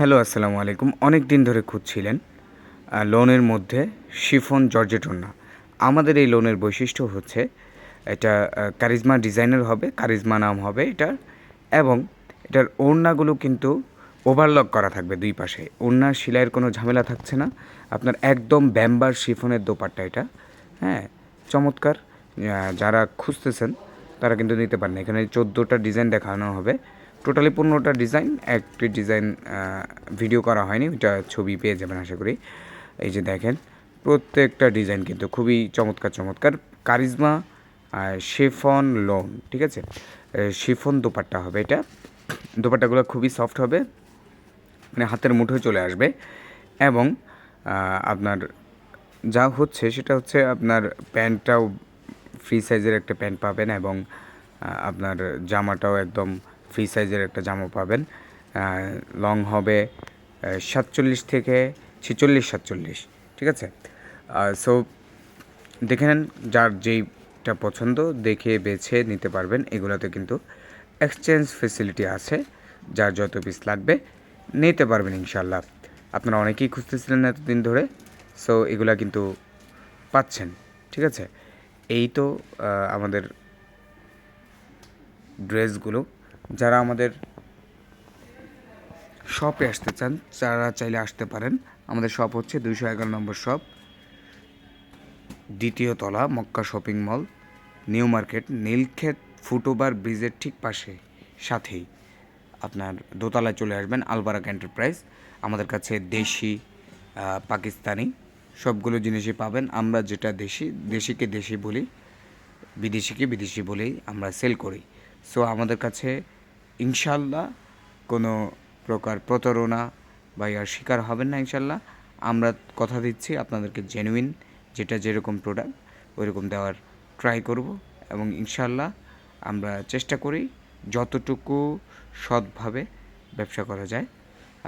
Hello, আসসালামু আলাইকুম। অনেক দিন ধরে খুঁজছিলেন লোনের মধ্যে শিফন জর্জেট ওড়না আমাদের এই লোনের বৈশিষ্ট্য হচ্ছে, এটা কারিজমা ডিজাইনের হবে, কারিজমা নাম হবে এটার, এবং এটার ওড়নাগুলো কিন্তু ওভারলক করা থাকবে দুই পাশে। ওড়নার সেলাইয়ের কোনো ঝামেলা থাকছে না। আপনার একদম ব্যাম্বার শিফনের দোপাট্টা এটা। হ্যাঁ চমৎকার। যারা খুঁজতেছেন, তারা কিন্তু নিতে পারেন। এখানে চোদ্দোটা ডিজাইন দেখানো হবে। টোটালি পনেরোটা ডিজাইন, একটি ডিজাইন ভিডিও করা হয়নি, ওইটা ছবি পেয়ে যাবেন আশা করি। এই যে দেখেন, প্রত্যেকটা ডিজাইন কিন্তু খুবই চমৎকার চমৎকার। কারিজমা শেফন লোন, ঠিক আছে? শিফন দোপাট্টা হবে এটা। দোপাট্টাগুলো খুবই সফট হবে মানে হাতের মুঠোয় চলে আসবে। এবং আপনার যা হচ্ছে সেটা হচ্ছে আপনার প্যান্টটাও ফ্রি সাইজের একটা প্যান্ট পাবেন এবং আপনার জামাটাও একদম ফ্রি সাইজের একটা জামা পাবেন। লং হবে সাতচল্লিশ থেকে ছেচল্লিশ, সাতচল্লিশ, ঠিক আছে? সো দেখে নেন যার যেইটা পছন্দ, দেখে বেছে নিতে পারবেন। এগুলোতে কিন্তু এক্সচেঞ্জ ফেসিলিটি আছে, যার যত পিস লাগবে, নিতে পারবেন ইনশাল্লাহ আপনারা অনেকেই খুঁজতেছিলেন এতদিন ধরে সো এগুলা কিন্তু পাচ্ছেন, ঠিক আছে? এই তো আমাদের ড্রেসগুলো যারা আমাদের শপে আসতে চান, যারা চাইলে আসতে পারেন। আমাদের শপ হচ্ছে দুইশো এগারো নম্বর শপ দ্বিতীয় তলা, Mecca shopping mall new market Nilkhet foot over ব্রিজের ঠিক পাশে, সাথেই আপনার দোতলায় চলে আসবেন, আলবারাক এন্টারপ্রাইজ আমাদের কাছে দেশি পাকিস্তানি সবগুলো জিনিসই পাবেন। আমরা যেটা দেশি, দেশিকে দেশি বলি, বিদেশিকে বিদেশি বলেই আমরা সেল করি। সো আমাদের কাছে ইনশাল্লাহ কোনো প্রকার প্রতারণা বা ইয়ার শিকার হবেন না ইনশাল্লাহ আমরা কথা দিচ্ছি আপনাদেরকে জেনুইন যেটা যেরকম প্রোডাক্ট ওইরকম দেওয়ার ট্রাই করব এবং ইনশাল্লাহ আমরা চেষ্টা করি যতটুকু সৎভাবে ব্যবসা করা যায়,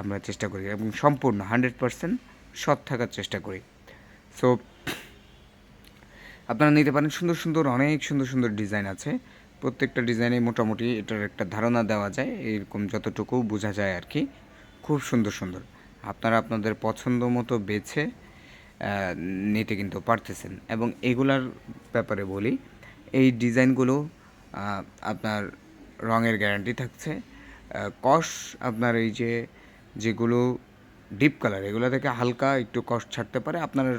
আমরা চেষ্টা করি এবং সম্পূর্ণ হান্ড্রেড পারসেন্ট সৎ থাকার চেষ্টা করি। সো আপনারা নিতে পারেন সুন্দর সুন্দর, অনেক সুন্দর সুন্দর ডিজাইন আছে। প্রত্যেকটা ডিজাইনে মোটামুটি এটার একটা ধারণা দেওয়া যায়, এরকম যতটুকু বোঝা যায় আর কি। খুব সুন্দর সুন্দর। আপনারা আপনাদের পছন্দ মতো বেছে নিতে কিন্তু পারতেছেন। এবং এগুলার ব্যাপারে বলি, এই ডিজাইনগুলো আপনার রঙের গ্যারান্টি থাকছে। কস আপনার এই যে, যেগুলো ডিপ কালার, এগুলো থেকে হালকা একটু কষ্ট ছাড়তে পারে। আপনারা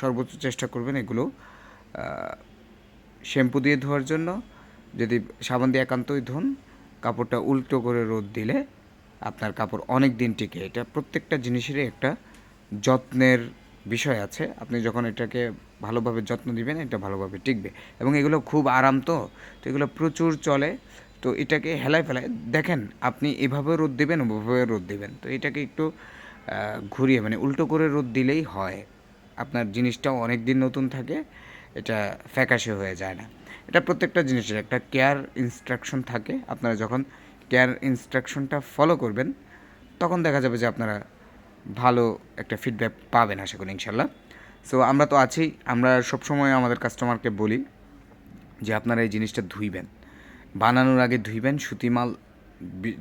সর্বোচ্চ চেষ্টা করবেন এগুলো শ্যাম্পু দিয়ে ধোয়ার জন্য। যদি সাবান দিয়ে একান্তই ধুন, কাপড়টা উল্টো করে রোদ দিলে আপনার কাপড় অনেক দিন টিকে। এটা প্রত্যেকটা জিনিসেরই একটা যত্নের বিষয় আছে। আপনি যখন এটাকে ভালোভাবে যত্ন দিবেন, এটা ভালোভাবে টিকবে। এবং এগুলো খুব আরাম তো তো এগুলো প্রচুর চলে। তো এটাকে হেলায় ফেলায়, দেখেন আপনি এভাবে রোদ দিবেন, ওভাবে রোদ দিবেন। তো এটাকে একটু ঘুরিয়ে মানে উল্টো করে রোদ দিলেই হয়। আপনার জিনিসটাও অনেক দিন নতুন থাকে, এটা ফ্যাকাশে হয়ে যায় না। এটা প্রত্যেকটা জিনিসের একটা কেয়ার ইনস্ট্রাকশন থাকে। আপনারা যখন কেয়ার ইনস্ট্রাকশনটা ফলো করবেন, তখন দেখা যাবে যে আপনারা ভালো একটা ফিডব্যাক পাবেন আশা করি ইনশাল্লাহ সো আমরা তো আছি, আমরা সবসময় আমাদের কাস্টমারকে বলি যে আপনারা এই জিনিসটা ধুইবেন। বানানোর আগে ধুইবেন, সুতি মাল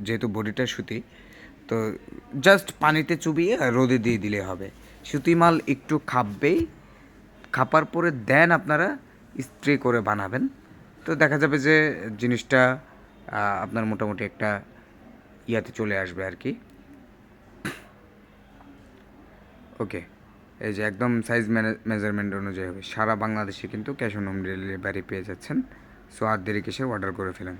যেহেতু বডিটা সুতি, তো জাস্ট পানিতে চুবিয়ে রোদে দিয়ে দিলে হবে। সুতি মাল একটু খাপবেই, খাপার পরে দেন আপনারা স্প্রে করে বানাবেন। তো দেখা যাবে যে জিনিসটা আপনার মোটামুটি একটা ইয়াতে চলে আসবে আর কি। ওকে, এই যে একদম সাইজ মেজারমেন্ট অনুযায়ী হবে। সারা বাংলাদেশে কিন্তু ক্যাশ অন হোম ডেলিভারি পেয়ে যাচ্ছেন। সো আর দেরি কেসে অর্ডার করে ফেলেন।